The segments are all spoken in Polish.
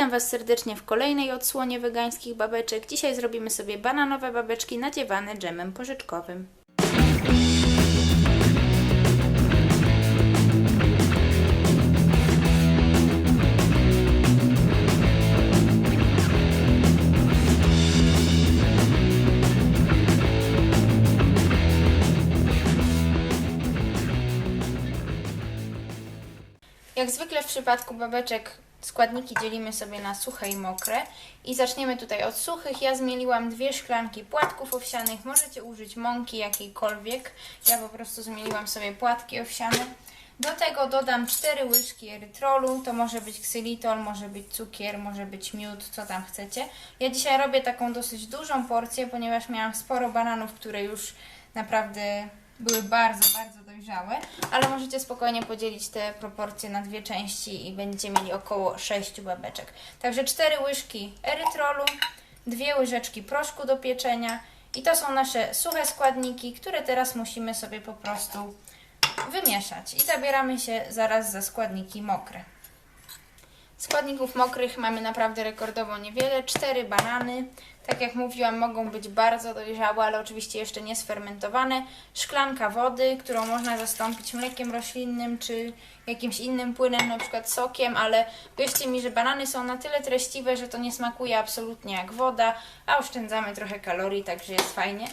Witam Was serdecznie w kolejnej odsłonie wegańskich babeczek. Dzisiaj zrobimy sobie bananowe babeczki nadziewane dżemem porzeczkowym. Jak zwykle w przypadku babeczek składniki dzielimy sobie na suche i mokre i zaczniemy tutaj od suchych. Ja zmieliłam dwie szklanki płatków owsianych. Możecie użyć mąki jakiejkolwiek. Ja po prostu zmieliłam sobie płatki owsiane. Do tego dodam 4 łyżki erytrolu. To może być ksylitol, może być cukier, może być miód, co tam chcecie. Ja dzisiaj robię taką dosyć dużą porcję, ponieważ miałam sporo bananów, które już naprawdę były bardzo, bardzo dojrzałe, ale możecie spokojnie podzielić te proporcje na dwie części i będziecie mieli około 6 babeczek. Także 4 łyżki erytrolu, dwie łyżeczki proszku do pieczenia i to są nasze suche składniki, które teraz musimy sobie po prostu wymieszać. I zabieramy się zaraz za składniki mokre. Składników mokrych mamy naprawdę rekordowo niewiele. Cztery banany. Tak jak mówiłam, mogą być bardzo dojrzałe, ale oczywiście jeszcze nie sfermentowane. Szklanka wody, którą można zastąpić mlekiem roślinnym czy jakimś innym płynem, na przykład sokiem, ale wierzcie mi, że banany są na tyle treściwe, że to nie smakuje absolutnie jak woda, a oszczędzamy trochę kalorii, także jest fajnie.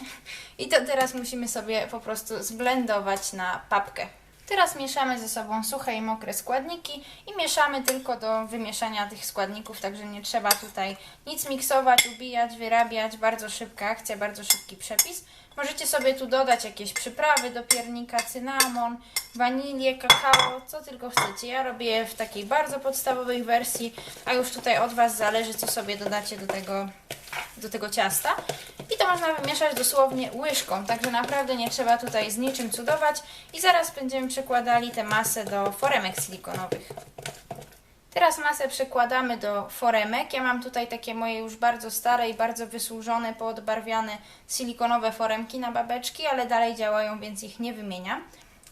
I to teraz musimy sobie po prostu zblendować na papkę. Teraz mieszamy ze sobą suche i mokre składniki i mieszamy tylko do wymieszania tych składników, także nie trzeba tutaj nic miksować, ubijać, wyrabiać. Bardzo szybka akcja, bardzo szybki przepis. Możecie sobie tu dodać jakieś przyprawy do piernika, cynamon, wanilię, kakao, co tylko chcecie. Ja robię w takiej bardzo podstawowej wersji, a już tutaj od Was zależy, co sobie dodacie do tego, do tego ciasta. I to można wymieszać dosłownie łyżką, także naprawdę nie trzeba tutaj z niczym cudować. I zaraz będziemy przekładali tę masę do foremek silikonowych. Teraz masę przekładamy do foremek. Ja mam tutaj takie moje już bardzo stare i bardzo wysłużone, poodbarwiane silikonowe foremki na babeczki, ale dalej działają, więc ich nie wymieniam.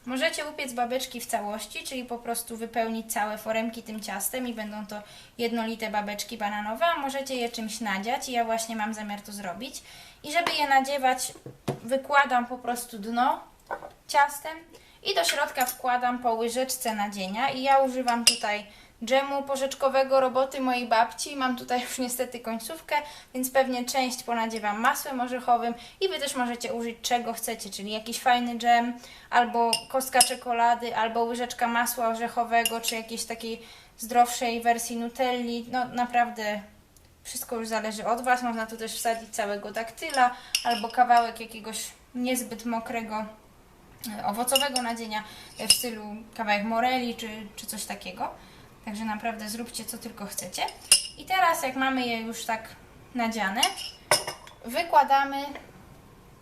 Możecie upiec babeczki w całości, czyli po prostu wypełnić całe foremki tym ciastem i będą to jednolite babeczki bananowe, a możecie je czymś nadziać i ja właśnie mam zamiar to zrobić. I żeby je nadziewać, wykładam po prostu dno ciastem i do środka wkładam po łyżeczce nadzienia i ja używam tutaj dżemu porzeczkowego roboty mojej babci. Mam tutaj już niestety końcówkę, więc pewnie część ponadziewam masłem orzechowym i Wy też możecie użyć czego chcecie, czyli jakiś fajny dżem, albo kostka czekolady, albo łyżeczka masła orzechowego, czy jakiejś takiej zdrowszej wersji nutelli. No naprawdę wszystko już zależy od Was. Można tu też wsadzić całego daktyla, albo kawałek jakiegoś niezbyt mokrego e, owocowego nadzienia w stylu kawałek moreli czy, czy coś takiego. Także naprawdę zróbcie co tylko chcecie. I teraz jak mamy je już tak nadziane, wykładamy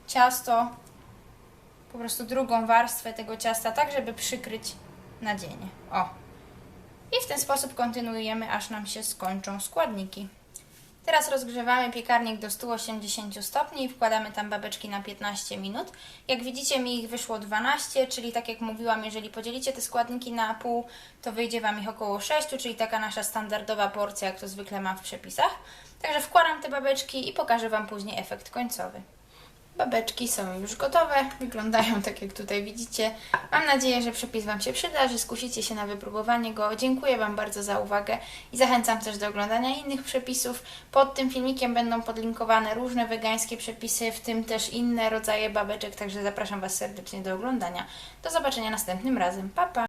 ciasto, po prostu drugą warstwę tego ciasta, tak żeby przykryć nadzienie. O! I w ten sposób kontynuujemy, aż nam się skończą składniki. Teraz rozgrzewamy piekarnik do 180 stopni i wkładamy tam babeczki na 15 minut. Jak widzicie mi ich wyszło 12, czyli tak jak mówiłam, jeżeli podzielicie te składniki na pół, to wyjdzie Wam ich około 6, czyli taka nasza standardowa porcja, jak to zwykle mam w przepisach. Także wkładam te babeczki i pokażę Wam później efekt końcowy. Babeczki są już gotowe, wyglądają tak jak tutaj widzicie. Mam nadzieję, że przepis Wam się przyda, że skusicie się na wypróbowanie go. Dziękuję Wam bardzo za uwagę i zachęcam też do oglądania innych przepisów. Pod tym filmikiem będą podlinkowane różne wegańskie przepisy, w tym też inne rodzaje babeczek, także zapraszam Was serdecznie do oglądania. Do zobaczenia następnym razem. Pa, pa!